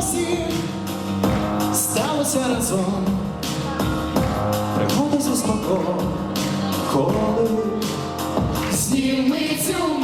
осінь сталося разом, приходи заспокоїв, коли зніми цю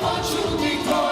want you to go.